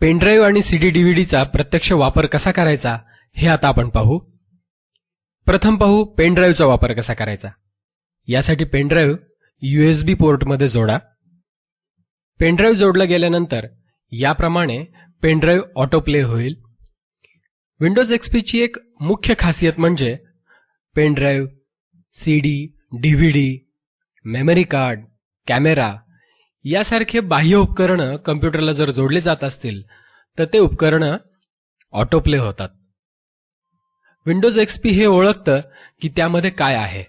Pen drive आणि CD डीव्हीडीचा प्रत्यक्ष वापर कसा करायचा हे आता आपण पाहू. प्रथम पाहू पेनड्राईव्हचा वापर कसा करायचा. यासाठी पेनड्राईव्ह यूएसबी पोर्टमध्ये जोडा. पेनड्राईव्ह जोडला गेल्यानंतर याप्रमाणे पेनड्राईव्ह ऑटो प्ले होईल. विंडोज एक्सपीची एक मुख्य खासियत म्हणजे pen drive CD DVD memory card camera यासारखे बाह्य उपकरणं कम्प्युटरला जर जोडले जात असतील तर ते उपकरणं ऑटोप्ले होतात. विंडोज एक्सपी हे ओळखतं की त्यामध्ये काय आहे.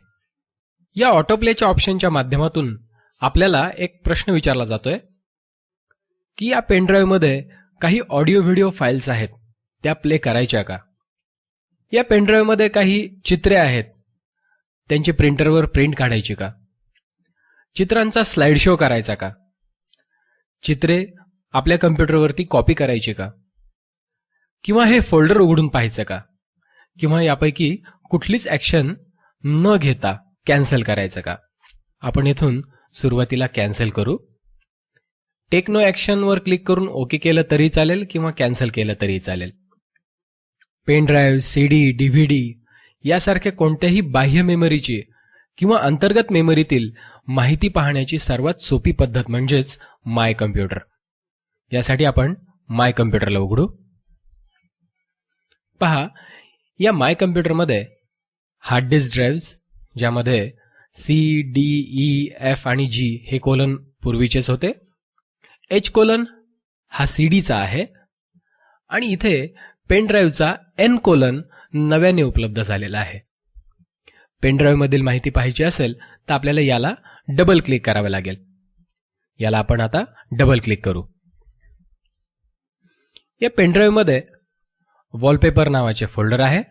या ऑटोप्लेच्या ऑप्शनच्या माध्यमातून आपल्याला एक प्रश्न विचारला जातोय की या पेनड्राईव्हमध्ये काही ऑडिओ व्हिडिओ फाईल्स आहेत त्या प्ले करायच्या का? या पेनड्राईव्हमध्ये काही चित्रे आहेत त्यांची प्रिंटरवर प्रिंट काढायची का? चित्रांचा स्लाइड शो करायचा का? चित्रे आपल्या कम्प्युटरवरती कॉपी करायची का? किंवा हे फोल्डर उघडून पाहायचं का? किंवा यापैकी कुठलीच ऍक्शन न घेता कॅन्सल करायचं का? आपण इथून सुरुवातीला कॅन्सल करू. टेक नो ऍक्शनवर क्लिक करून ओके केलं तरी चालेल किंवा कॅन्सल केलं तरी चालेल. पेन ड्राईव्ह सीडी डीव्हीडी यासारख्या कोणत्याही बाह्य मेमरीची किंवा अंतर्गत मेमरीतील माहिती पाहण्याची सर्वात सोपी पद्धत म्हणजेच माय कम्प्युटर. यासाठी आपण माय कम्प्युटरला उघडू. पहा या माय कम्प्युटरमध्ये हार्ड डिस्क ड्राईव्ह ज्यामध्ये सी डी ई एफ आणि जी हे कोलन पूर्वीचेच होते. एच कोलन हा सी डीचा आहे. आणि इथे पेन ड्राईव्हचा एन कोलन नव्याने उपलब्ध झालेला आहे. पेन मधील माहिती पाहायची असेल तर आपल्याला याला डबल क्लिक करावे लागेल. याला आपण आता डबल क्लिक करू. या पेनड्राईव्हमध्ये वॉलपेपर नावाचे फोल्डर आहे.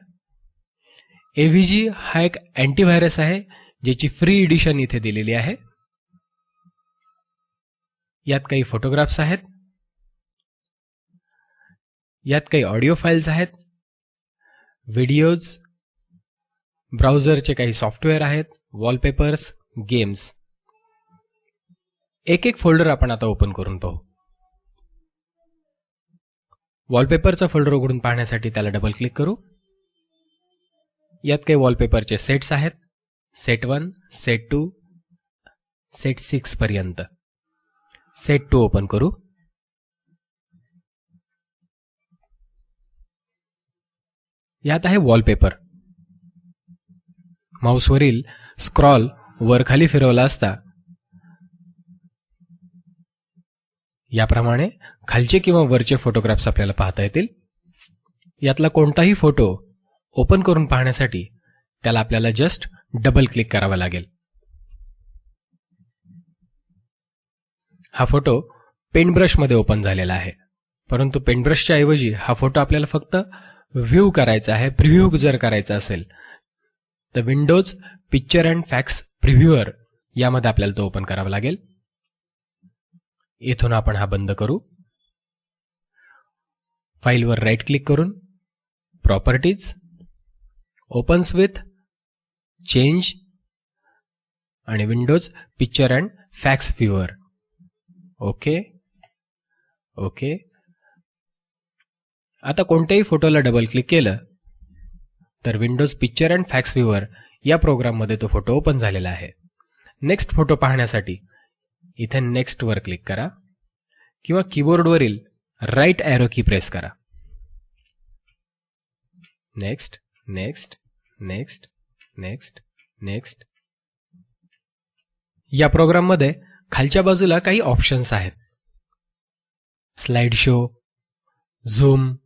एव्हीजी हा एक अँटीव्हायरस आहे ज्याची फ्री एडिशन इथे दिलेली आहे. यात काही फोटोग्राफ्स आहेत. यात काही ऑडिओ फाईल्स आहेत. व्हिडिओज ब्राउझरचे काही सॉफ्टवेअर आहेत. वॉलपेपर्स गेम्स एक एक फोल्डर आपण आता ओपन करून पाहू. वॉलपेपरचा फोल्डर उघडून पाहण्यासाठी त्याला डबल क्लिक करू. यात काही वॉलपेपरचे सेट्स आहेत. Set one set two set six पर्यंत. सेट टू ओपन करू. यात आहे वॉलपेपर माऊसवरील स्क्रॉल वर खाली फिरवला असता याप्रमाणे खालचे किंवा वरचे फोटोग्राफ्स आपल्याला पाहता येतील. यातला कोणताही फोटो ओपन करून पाहण्यासाठी त्याला आपल्याला जस्ट डबल क्लिक करावा लागेल. हा फोटो पेनब्रशमध्ये ओपन झालेला आहे. परंतु पेनब्रशच्या ऐवजी हा फोटो आपल्याला फक्त व्ह्यू करायचा आहे प्रिव्ह्यू जर करायचा असेल तर Windows picture and fax previewer यामध्ये आपल्याला तो ओपन करावा लागेल. इथून आपण हा बंद करू. फाईलवर राईट क्लिक करून प्रॉपर्टीज ओपन्स विथ चेंज आणि Windows picture and fax viewer okay okay आता कोणत्याही फोटोला डबल क्लिक केलं तर Windows picture and fax viewer या प्रोग्राममध्ये तो फोटो ओपन झालेला आहे. नेक्स्ट फोटो पाहण्यासाठी इथे नेक्स्ट वर क्लिक करा. किंवा कीबोर्डवरील राईट ॲरो की प्रेस करा. Next next next next next या प्रोग्राममध्ये खालच्या बाजूला काही ऑप्शन्स आहेत. Slide show zoom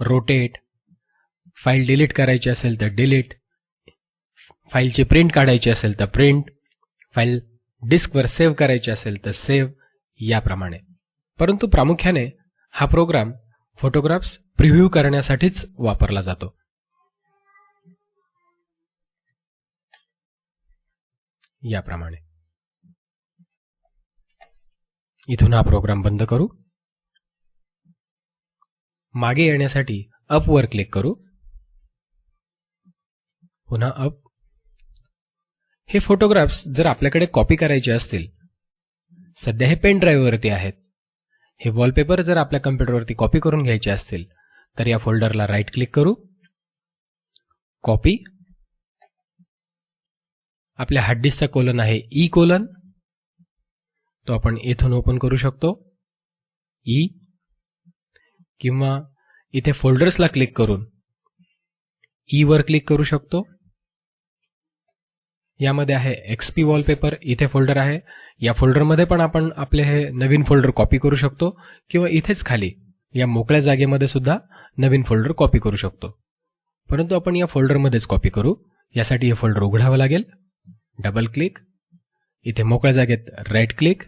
rotate file delete करायची असेल तर डिलीट फाईलची प्रिंट काढायची असेल तर प्रिंट फाईल डिस्कवर सेव्ह करायची असेल तर सेव्ह याप्रमाणे. परंतु प्रामुख्याने हा प्रोग्राम फोटोग्राफ्स प्रिव्ह्यू करण्यासाठीच वापरला जातो. याप्रमाणे. इथून हा प्रोग्राम बंद करू. मागे येण्यासाठी अप वर क्लिक करू. पुन्हा अप हे फोटोग्राफ्स जर आपल्याकडे कॉपी करायचे असतील सध्या हे पेन ड्राईव्हवरती आहेत. हे वॉलपेपर जर आपल्या कम्प्युटरवरती कॉपी करून घ्यायचे असतील तर या फोल्डरला राईट क्लिक करू. कॉपी आपल्या हार्ड डिस्कचा कोलन आहे e ई कोलन तो आपण येथून ओपन करू शकतो. ई किंवा इथे फोल्डर्सला क्लिक करून ई वर क्लिक करू शकतो. यामध्ये आहे एक्सपी वॉलपेपर इथे फोल्डर आहे. या फोल्डरमध्ये पण आपण आपले हे नवीन फोल्डर कॉपी करू शकतो किंवा इथेच खाली या मोकळ्या जागेमध्ये सुद्धा नवीन फोल्डर कॉपी करू शकतो. परंतु आपण या फोल्डरमध्येच कॉपी करू. यासाठी हे फोल्डर उघडावं लागेल. डबल क्लिक इथे मोकळ्या जागेत राईट क्लिक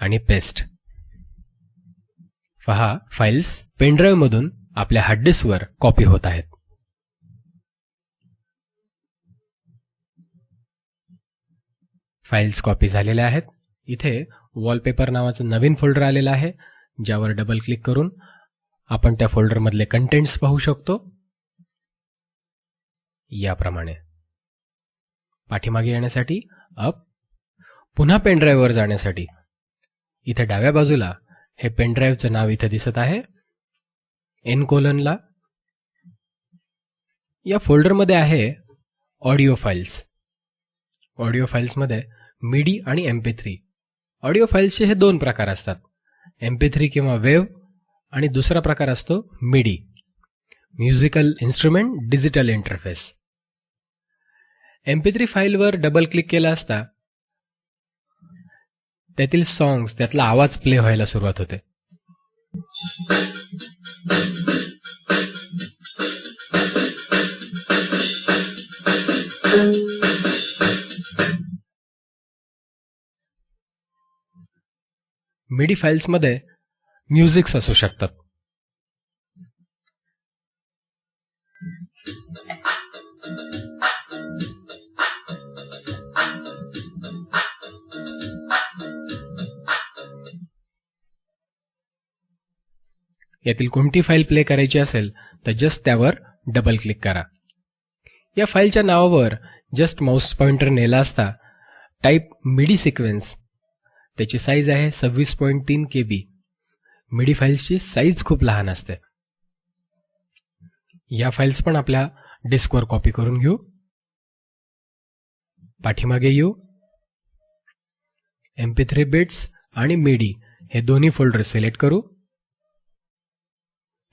आणि पेस्ट पहा फाईल्स पेनड्राईव्हमधून आपल्या हार्ड डिस्कवर कॉपी होत आहेत. फाईल्स कॉपी झालेल्या आहेत. इथे वॉलपेपर नावाचं नवीन फोल्डर आलेलं आहे ज्यावर डबल क्लिक करून आपण त्या फोल्डरमधले कंटेंट्स पाहू शकतो. याप्रमाणे. पाठीमागे येण्यासाठी अप पुन्हा पेनड्राईव्हवर जाण्यासाठी. इथे डाव्या बाजूला हे पेनड्राईव्हचं नाव इथे दिसत आहे. एन कोलनला या फोल्डरमध्ये आहे ऑडिओ फाईल्स ऑडिओ फाईल्समध्ये मिडी आणि एमपी थ्री. ऑडिओ फाईल्सचे हे दोन प्रकार असतात. एमपी थ्री किंवा वेव्ह आणि दुसरा प्रकार असतो MIDI. Musical instrument digital interface. MP three फाईलवर डबल क्लिक केला असता त्यातील सॉंग्स त्यातला आवाज प्ले व्हायला सुरुवात होते. मिडी फाईल्समध्ये म्युझिक्स असू शकतात. यातील कोणती फाईल प्ले करायची असेल तर जस्ट त्यावर डबल क्लिक करा. या फाईलच्या नावावर जस्ट माउस पॉइंटर नेला असता टाईप मिडी सिक्वेन्स त्याची साईज आहे सव्वीस पॉईंट तीन के बी मिडी फाईल्सची साईज खूप लहान असते. या फाईल्स पण आपल्या डिस्कवर कॉपी करून घेऊ. पाठीमागे येऊ. एमपी थ्री बिट्स आणि मिडी हे दोन्ही फोल्डर सिलेक्ट करू.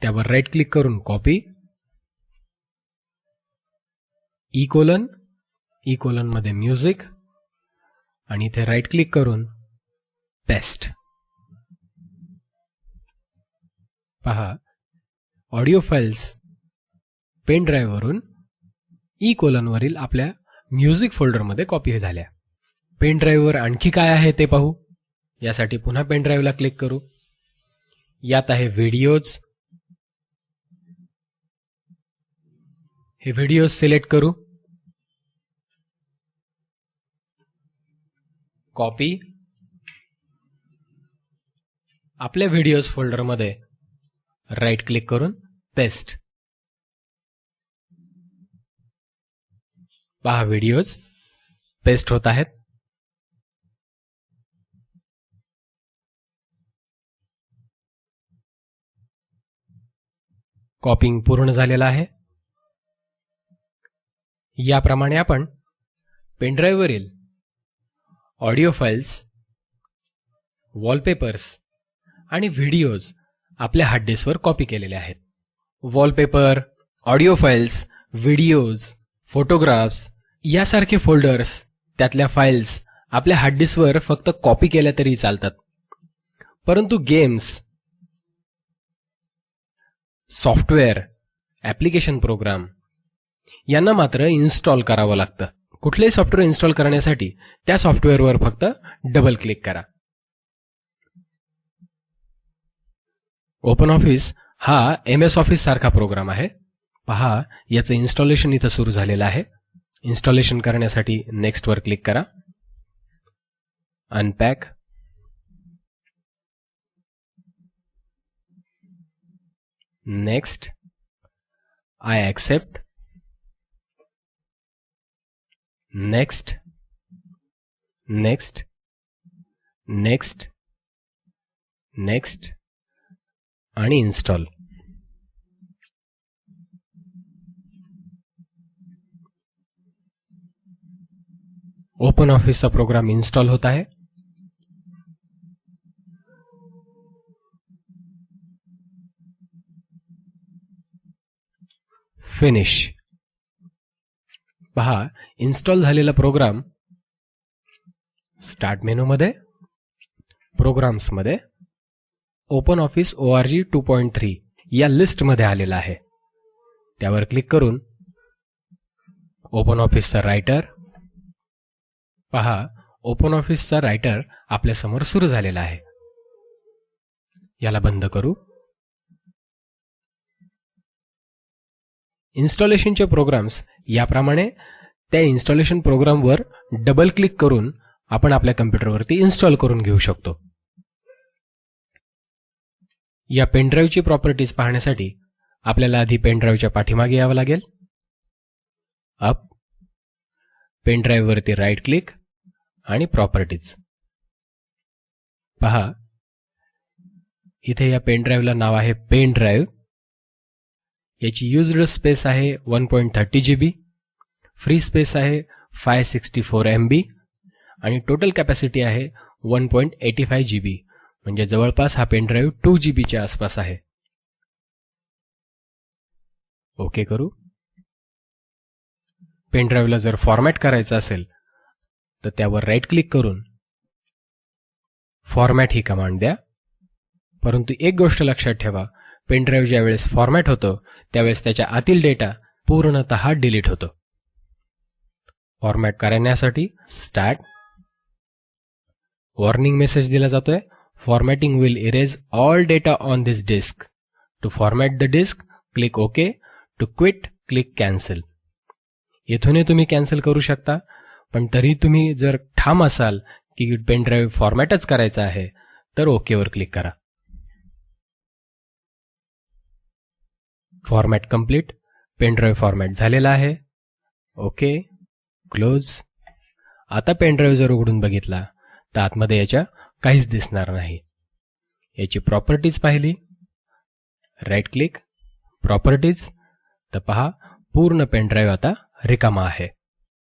त्यावर राईट क्लिक करून कॉपी ई कोलन ई कोलनमध्ये म्युझिक आणि इथे राईट क्लिक करून बेस्ट पहा ऑडिओ फाईल्स पेन ड्राईव्हवरून ई कोलनवरील आपल्या म्युझिक फोल्डरमध्ये कॉपी झाल्या. पेन ड्राईव्हवर आणखी काय आहे ते पाहू. यासाठी पुन्हा पेन ड्राईव्हला क्लिक करू. यात आहे व्हिडिओज हे व्हिडिओज सिलेक्ट करू. कॉपी आपल्या व्हिडिओज फोल्डरमध्ये राईट क्लिक करून पेस्ट पहा व्हिडिओज पेस्ट होत आहेत. कॉपिंग पूर्ण झालेलं आहे. याप्रमाणे आपण पेनड्राईव्हवरील ऑडिओ फाईल्स वॉलपेपर्स आणि व्हिडिओज आपल्या हार्ड डिस्कवर कॉपी केलेले आहेत. Wallpaper audio files videos photographs यासारखे फोल्डर्स त्यातल्या फाईल्स आपल्या हार्ड डिस्कवर फक्त कॉपी केल्या तरी चालतात. परंतु गेम्स सॉफ्टवेअर ॲप्लिकेशन प्रोग्राम यांना मात्र इन्स्टॉल करावं लागतं. कुठलेही सॉफ्टवेअर इन्स्टॉल करण्यासाठी त्या सॉफ्टवेअरवर फक्त डबल क्लिक करा. ओपन ऑफिस हा एम एस ऑफिस सारखा प्रोग्राम आहे. पहा याचं इन्स्टॉलेशन इथं सुरू झालेलं आहे. इन्स्टॉलेशन करण्यासाठी नेक्स्ट वर क्लिक करा. Unpack next I accept next next next next आणि इन्स्टॉल ओपन ऑफिसचा प्रोग्राम इन्स्टॉल होत आहे. फिनिश पहा इन्स्टॉल झालेला प्रोग्राम स्टार्ट मेनूमध्ये प्रोग्राम्समध्ये open office O R G two point three या लिस्टमध्ये आलेला आहे. त्यावर क्लिक करून ओपन ऑफिसचा रायटर पहा ओपन ऑफिसचा रायटर आपल्यासमोर सुरू झालेला आहे. याला बंद करू. इन्स्टॉलेशनचे प्रोग्राम्स याप्रमाणे त्या इन्स्टॉलेशन प्रोग्रामवर डबल क्लिक करून आपण आपल्या कम्प्युटरवरती इन्स्टॉल करून घेऊ शकतो. या पेनड्राईव्हची प्रॉपर्टीज पाहण्यासाठी आपल्याला आधी पेनड्राईव्हच्या पाठीमागे यावं लागेल. अप. पेनड्राईव्हवरती राईट क्लिक आणि प्रॉपर्टीज. पहा. इथे या पेनड्राईव्हला नाव आहे पेन ड्राईव्ह याची युज्ड स्पेस आहे one point thirty G B free space आहे five sixty four M B. आणि टोटल कॅपॅसिटी आहे one point eighty five G B म्हणजे जवळपास हा पेन ड्राईव्ह टू जी बीच्या आसपास आहे. ओके करू? पेन ड्राईव्हला जर फॉर्मॅट करायचं असेल तर त्यावर राईट क्लिक करून फॉर्मॅट ही कमांड द्या. परंतु एक गोष्ट लक्षात ठेवा पेन ड्राईव्ह ज्या वेळेस फॉर्मॅट होतो त्यावेळेस त्याच्या आतील डेटा पूर्णत डिलीट होतो. फॉर्मॅट करण्यासाठी स्टार्ट वॉर्निंग मेसेज दिला जातोय. Formatting will erase all data on this disk to format the disk click okay to quit click cancel येथूनही तुम्ही कॅन्सल करू शकता. पण तरी तुम्ही जर ठाम असाल की पेन ड्राईव्ह फॉर्मॅटच करायचा आहे तर ओकेवर क्लिक करा. Format complete pen drive format झालेला आहे. ओके क्लोज आता पेन ड्राईव्ह जर उघडून बघितला तर आतमध्ये याच्या काहीच दिसणार नाही. याची प्रॉपर्टीज पाहिली. राईट क्लिक प्रॉपर्टीज तर पहा पूर्ण पेनड्राईव्ह आता रिकामा आहे.